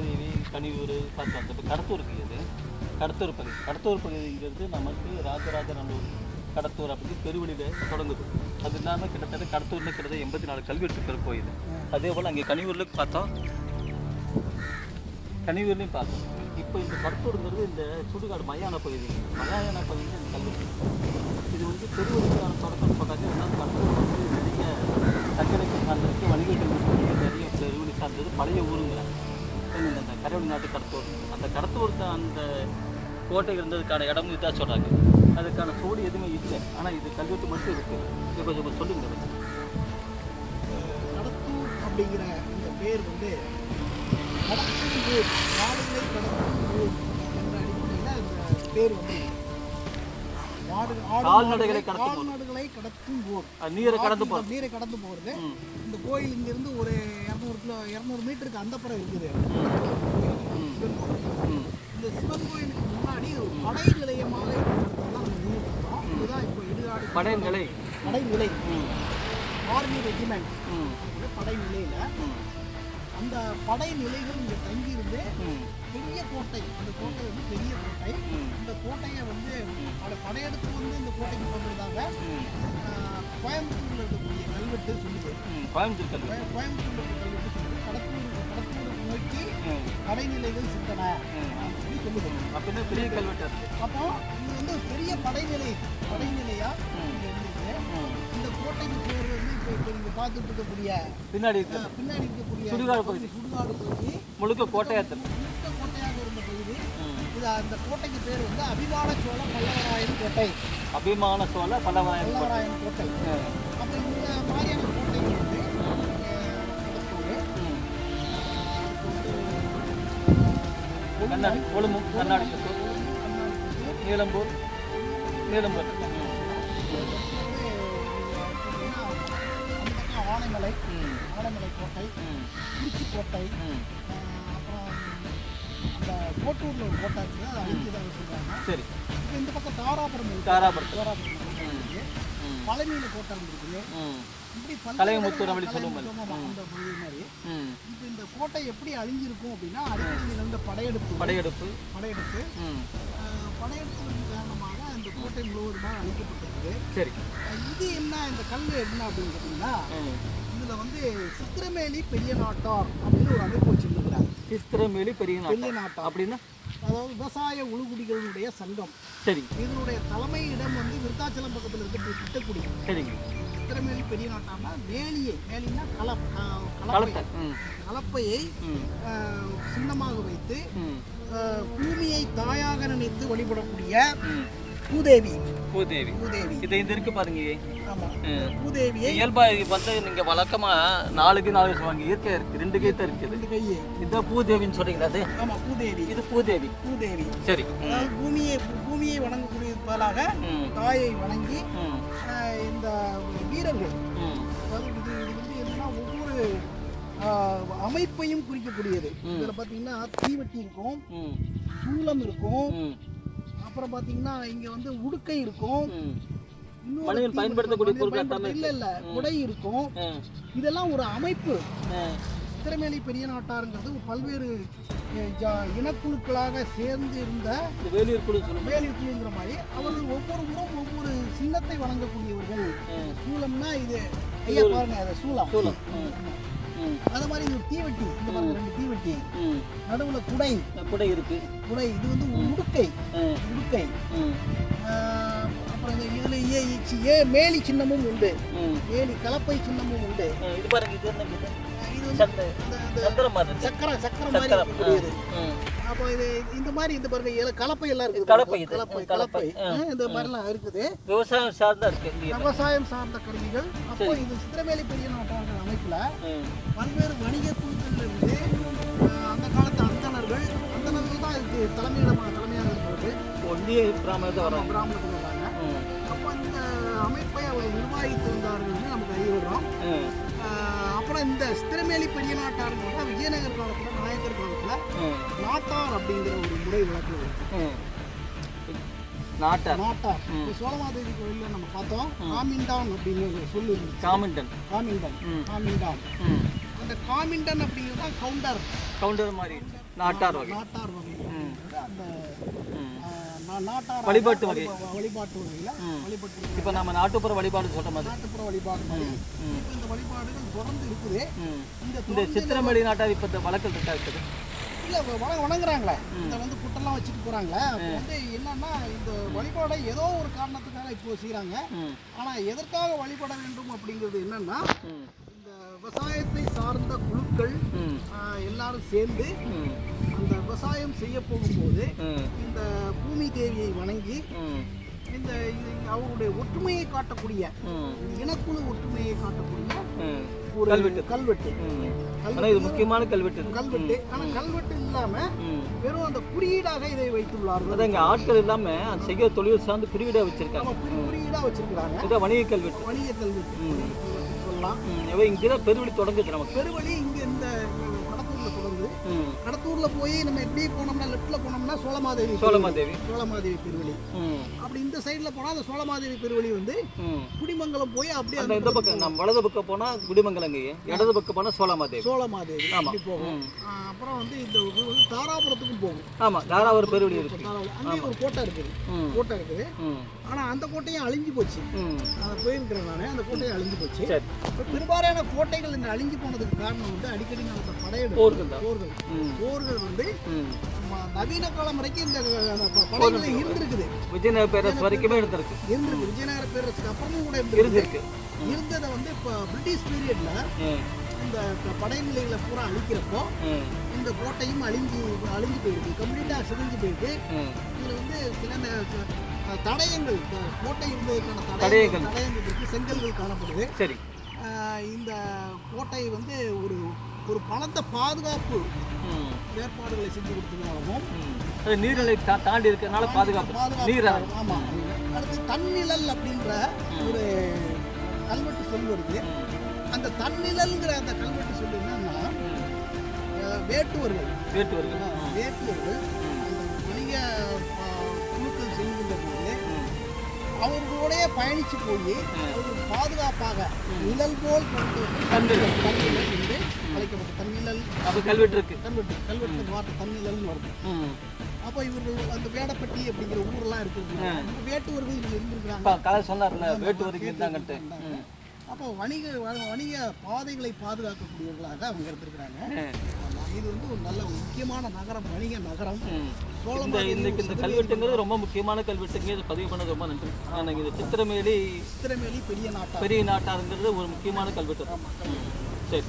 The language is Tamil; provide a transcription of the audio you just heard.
மகாதேவி கனியூர் பார்த்தோம் இப்போ கடத்தூருக்கு இது. கடத்தூர் பகுதி. கடத்தூர் பகுதிங்கிறது நமக்கு ராஜராஜநல்லூர் கடத்தூர் அப்படி பெருவெளியில் தொடங்குது. அது இல்லாமல் கிட்டத்தட்ட கடத்தூரில் கிட்டத்தட்ட எண்பத்தி நாலு கல்வெட்டுக்கள் கோயில். அதே போல் அங்கே கனியூரில் பார்த்தோம் கனிவூர்லேயும் பார்த்தோம். இப்போ இந்த கடத்தூருங்கிறது இந்த சுடுகாடு மயான பகுதி. மயான பகுதி இந்த கல்வெட்டு இது வந்து பெருவெளிக்கான கரைவெளி நாட்டு கடத்தூர் அந்த கடத்தூருக்கு அந்த கோட்டை இருந்ததுக்கான இடமும் இதாக சொல்கிறாங்க அதுக்கான சோடு எதுவுமே இல்லை. ஆனால் இது கல்வெட்டு மட்டும் இருக்குது இது கொஞ்சம் கொஞ்சம் சொல்லுங்க. கடத்தூர் அப்படிங்கிற இந்த பேர் வந்து கடத்தூர் கடத்தும் ஊர் என்ற அடிப்படையில் அந்த பேர் வந்து கால்நடைகளை கடத்தும் அது நீரை கடந்து போகிறது நீரை கடந்து போகிறது இந்த கோயில் இங்கிருந்து ஒரு இரநூறு கிலோ இரநூறு மீட்டருக்கு அந்த புறம் இருக்குது. இந்த சிவன் கோயிலுக்கு முன்னாடி ஒரு படை நிலையமாக இதுதான் இப்போ இடுகாடு படை நிலை. ம் ஆர்மி ரெஜிமெண்ட். படை நிலையில அந்த படை நிலைகள் இங்கே தங்கியிருந்து பெரிய கோட்டை அந்த கோட்டை வந்து பெரிய கோட்டை. இந்த கோட்டையை வந்து பல படையெடுத்து வந்து இந்த கோட்டைக்கு ஆஹ் கோயம்புத்தூர்ல இருக்கக்கூடிய கல்வெட்டு சொல்லுது கோயம்புத்தூர் கோயம்புத்தூர்ல இருக்க கல்வெட்டு ம் படைநிலைகள் சிந்தன. அப்படின்னு சொல்லுது அப்படின்னா பெரிய கல்வெட்டு அப்போ இது வந்து பெரிய படைநிலை படைநிலையா? இருந்துச்சு இந்த கோட்டைக்கு பேர் வந்து இப்போ இப்போ நீங்க பார்த்துட்டு இருக்கக்கூடிய பின்னாடி பின்னாடி இருக்கக்கூடிய சுடுகாடு பகுதி. சுடுகாடு பகுதி. முழுக்க கோட்டையா இருக்கு முழுக்க கோட்டையாக இருந்த பகுதி. இது அந்த கோட்டைக்கு பேர் வந்து அபிமான சோழ பல்லவராயன் கோட்டை. அபிமான சோழ பல்லவராயன் பல்லவராயன் கோட்டை. கண்ணாடி கொழும்பு கண்ணாடி நீலம்பூர் நீலம்பூர். ஆனைமலை ஆனைமலை கோட்டை ம் குறிச்சி கோட்டை ம். அஹ், அப்புறம் அந்த கோட்டூரில் ஒரு கோட்டை இருக்குது அதை அழிஞ்சு தான் வச்சுருக்காங்க. சரி. இந்த பக்கம் தாராபுரம் தாராபுரம். தாராபுரம். இருக்கு. ம். பழனியில் கோட்டை இருந்திருக்கு ம். இப்படி அப்படி சொல்லுவோம். அந்த பகுதி மாதிரி. இப்போ இந்த கோட்டை எப்படி அழிஞ்சிருக்கும் அப்படின்னா அடிக்கடி நிகழ்ந்த படையெடுப்பு. படையெடுப்பு. படையெடுப்பு. படையெடுப்பின் காரணமாக இந்த கோட்டை முழுவதுமாக அழிக்கப்பட்டிருக்குது. சரி. இது என்ன இந்த கல் என்ன அப்படின்னு ம். இதில் வந்து சித்திரமேலி பெரிய நாட்டார் அப்படின்னு ஒரு அமைப்பு வச்சுருக்கிறாங்க. சித்திரமேலி பெரிய பெரிய நாட்டம் நாட்டார். அப்படின்னா? அதாவது விவசாய உழுகுடிகளுடைய சங்கம். சரி. இதனுடைய தலைமை இடம் வந்து விருத்தாச்சலம் பக்கத்தில் இருக்க திட்டக்குடி சரிங்க. சித்திரமேலி பெரிய நாட்டார்னா மேலியை மேலின்னா கலப் கலப்பை. கலப்பையை சின்னமாக வைத்து பூமியை தாயாக நினைத்து வழிபடக்கூடிய பூதேவி. பூதேவி. பூதேவி. இது இந்த இருக்கு பாருங்க. பூதேவியை இயல்பா இது வந்து நீங்க வழக்கமா நாலுக்கு நாலு சொல்லுவாங்க. இயற்கை இருக்கு. ரெண்டு கீத்த இருக்குது. ரெண்டு கையை. இதுதான் பூதேவின்னு சொல்றீங்களா அது? ஆமாம் பூதேவி. இது பூதேவி. பூதேவி. சரி. பூமியை பூமியை வணங்கக்கூடிய பதிலாக தாயை வணங்கி இந்த வீரர்கள். அதாவது இது இது வந்து என்னன்னா ஒவ்வொரு அமைப்பையும் குறிக்கக்கூடியது. இதில் பார்த்தீங்கன்னா தீவெட்டி இருக்கும். ம். சூலம் இருக்கும். அப்புறம் பார்த்தீங்கன்னா இங்கே வந்து உடுக்கை இருக்கும். மனிதன் பயன்படுத்தக்கூடிய பொருட்கள் இல்ல இல்ல குடை இருக்கும். இதெல்லாம் ஒரு அமைப்பு. சித்திரமேலி பெரிய நாட்டாருங்கிறது பல்வேறு இனக்குழுக்களாக சேர்ந்து இருந்த வேலூர் குழு குழுங்கிற மாதிரி அவர்கள் ஒவ்வொருவரும் ஒவ்வொரு சின்னத்தை வழங்கக்கூடியவர்கள். சூலம்னா இது ஐயா பாருங்க சூலம் சூலம் அது மாதிரி இது தீவெட்டி. இந்த பாருங்க ரெண்டு தீவெட்டி. நடுவுல குடை. கூட இருக்கு. குடை இது வந்து உடுக்கை உடுக்கை அப்புறம் இதுல ஏ ஏ மேலி சின்னமும் உண்டு. மேலி கலப்பை சின்னமும் உண்டு. இது பாருங்க இது என்ன மாதிரி இருக்கு. மாதிரி சக்கரம் இருக்கக்கூடியது ம் அப்போ இது இந்த மாதிரி இந்த பாருங்க ஏல- கலப்பை எல்லாம் இருக்குது கலப்பை. கலப்பை கலப்பை. இந்த மாதிரிலாம் இருக்குது. விவசாயம் சார்ந்தா இருக்கு விவசாயம் சார்ந்த கருவிகள். அப்போ. இது சித்திரவேலி பெரிய நாட்டாளர்கள் ம். பல்வேறு வணிக குழுக்கள்ல இருந்து ஆஹ், அந்த காலத்து அந்தணர்கள் அந்தணர்கள் தான் இதுக்கு தலைமையிடமாக தலைமையாக இருந்தது. ஒன்றிய பிராமணத்தை வரோம் வந்தாங்க ம். அப்போ இந்த அமைப்பை அவர் நிர்வாகித்திருந்தார்கள்னு நமக்கு அறிவுறோம் ம். ஆஹ், அப்புறம் இந்த சித்திரமேலி பெரிய நாட்டார்கள் தான் விஜயநகர் காலத்தில் நாயக்கர் காலத்தில் நாட்டார் அப்படிங்கிற ஒரு முறை விளக்குது ம். நாட்டார். நாட்டார். சோழமாதேவி கோயிலில் நம்ம பார்த்தோம். காமிண்டான் அப்படின்னு சொல்லு காமிண்டன். காமிண்டான். காமிண்டான். அந்த காமிண்டன் அப்படிங்கிறது தான் கவுண்டர். கவுண்டர் மாதிரி. நாட்டார் வகை. நாட்டார் வகை. அந்த நாட்டார் வழிபாட்டு வகை. வழிபா- வழிபாட்டு வகையில். வழிபட்டு இப்போ நம்ம நாட்டுப்புற வழிபாடு சொல்கிற மாதிரி. நாட்டுப்புற வழிபாடு மாதிரி. இந்த வழிபாடுகள் தொடர்ந்து இருக்குது. இந்த சித்திரமேளி நாட்டார் இப்போ இந்த வழக்கில் இருக்கா இருக்குது இல்ல இப்ப வண வணங்குறாங்களே. இந்த வந்து புட்டெல்லாம் வச்சுட்டு போறாங்களே. அப்போ வந்து என்னன்னா இந்த வழிபாடை ஏதோ ஒரு காரணத்துக்காக இப்போ செய்றாங்க. ம். ஆனா எதற்காக வழிபட வேண்டும் அப்படிங்கிறது என்னன்னா இந்த விவசாயத்தை சார்ந்த குழுக்கள் எல்லாரும் சேர்ந்து அந்த விவசாயம் செய்ய போகும்போது இந்த பூமி தேவியை வணங்கி இந்த அவருடைய ஒற்றுமையை காட்டக்கூடிய இனக்குழு ஒற்றுமையை காட்டக்கூடிய ஒரு கல்வெட்டு. கல்வெட்டு. ஆனால் இது முக்கியமான கல்வெட்டு. கல்வெட்டு. ஆனா கல்வெட்டு இல்லாம ம். வெறும் அந்த குறியீடாக இதை வைத்துள்ளார்கள். அதான் இங்கே ஆட்கள் இல்லாமல் அந்த செய்ய தொழில் சார்ந்து குறியீடாக வச்சுருக்காங்க. குறியீடாக வச்சிருக்கிறாங்க. இதான் வணிக கல்வெட்டு. வணிக கல்வெட்டு. சொல்லலாம். இங்கே தான் பெருவழி தொடங்குது நமக்கு. பெருவழி இங்க இந்த ம். கடத்தூர்ல போய் நம்ம எப்படி போனோம்னா லெஃப்ட்ல போனோம்னா சோழமாதேவி சோழமாதேவி. சோழமாதேவி ம். அப்படி இந்த சைடுல போனா அந்த சோழமாதேவி பெருவழி வந்து குடிமங்கலம் போய் அப்படியே அந்த இந்த பக்கம் நம்ம வலது பக்கம் போனால் குடிமங்கலங்கய்ய இடது பக்கம் போனால் சோழமாதேவி. சோழமாதேவி. ஆமா. அப்படி போகும். அப்புறம் வந்து இந்த வந்து தாராபுரத்துக்கும் போகும். ஆமாம் தாரா ஒரு பெருவழி இருக்கு. தாராபுரம். அங்கேயும் ஒரு கோட்டை இருக்குது. கோட்டை இருக்குது. ஆனா அந்த கோட்டையும் அழிஞ்சு போச்சு. போயிருக்கிறேன் நானே. அந்த கோட்டையும் அழிஞ்சு போச்சு. பெரும்பாலான கோட்டைகள் இந்த அழிஞ்சு போனதுக்கு காரணம் வந்து அடிக்கடி நடந்த படையெடுப்பு தான். போர்கள். போர்கள் வந்து நவீன காலம் வரைக்கும் இந்த படைகள் இருந்திருக்குது. விஜயநகர பேரரசு வரைக்குமே எடுத்திருக்கு இருந்திருக்கு. விஜயநகர பேரரசுக்கு அப்புறமும் கூட இருந்திருக்கு. இருந்திருக்கு. இருந்ததை வந்து இப்போ பிரிட்டிஷ் பீரியட்ல இந்த படைநிலைகளை பூரா அழிக்கிறப்போ இந்த கோட்டையும் அழிஞ்சு அழிஞ்சு போயிருக்கு. கம்ப்ளீட்டாக சிதைஞ்சு போயிருக்கு. இதில் வந்து சில தடயங்கள் கோட்டை இருந்ததுக்கான தடயங்கள். தடயங்கள். செங்கல்கள் காணப்படுது. சரி. இந்த கோட்டை வந்து ஒரு ஒரு பலத்த பாதுகாப்பு ஏற்பாடுகளை செஞ்சு கொடுத்ததுனாலவும் ம். அது நீர்நிலை தாண்டி இருக்கிறதுனால பாதுகாப்பு. நீர் ஆமாம் அடுத்து தன்னிழல் அப்படின்ற ஒரு கல்வெட்டு சொல் வருது. அந்த தன்னிழல்ங்கிற அந்த கல்வெட்டு சொல் என்னன்னா வேட்டுவர்கள். வேட்டுவர்கள். வேட்டுவர்கள் வணிக குழுக்கள் செல்கின்ற போது அவர்களுடைய பயணிச்சு போய் அவர்கள் பாதுகாப்பாக நிழல் போல் கொண்டு தன்னிழல். தன்னிழல் என்று அழைக்கப்பட்ட தன்னிழல் அப்போ கல்வெட்டு இருக்கு. கல்வெட்டு கல்வெட்டு வார்த்தை தன்னிழல்னு வருது. அப்போ இவர்கள் அந்த வேடப்பட்டி அப்படிங்கிற ஊரெல்லாம் இருக்குது. வேட்டுவர்கள் இங்க இருந்திருக்கிறாங்க. இப்போ கதை சொன்னார்ல வேட்டுவருக்கு இருந்தாங்கன்ட்டு ம் அப்போ வணிக வணிக பாதைகளை பாதுகாக்கக்கூடியவர்களாக அவங்க. ஆமா, இது வந்து ஒரு நல்ல முக்கியமான நகரம் வணிக நகரம். இந்த இன்னைக்கு இந்த கல்வெட்டுங்கிறது ரொம்ப முக்கியமான கல்வெட்டுங்க. இதை பதிவு பண்ணது ரொம்ப நன்றி. எனக்கு இது சித்திரமேலி சித்திரமேலி பெரிய நாட்டா. பெரிய நாட்டாருங்கிறது ஒரு முக்கியமான கல்வெட்டு. சரி.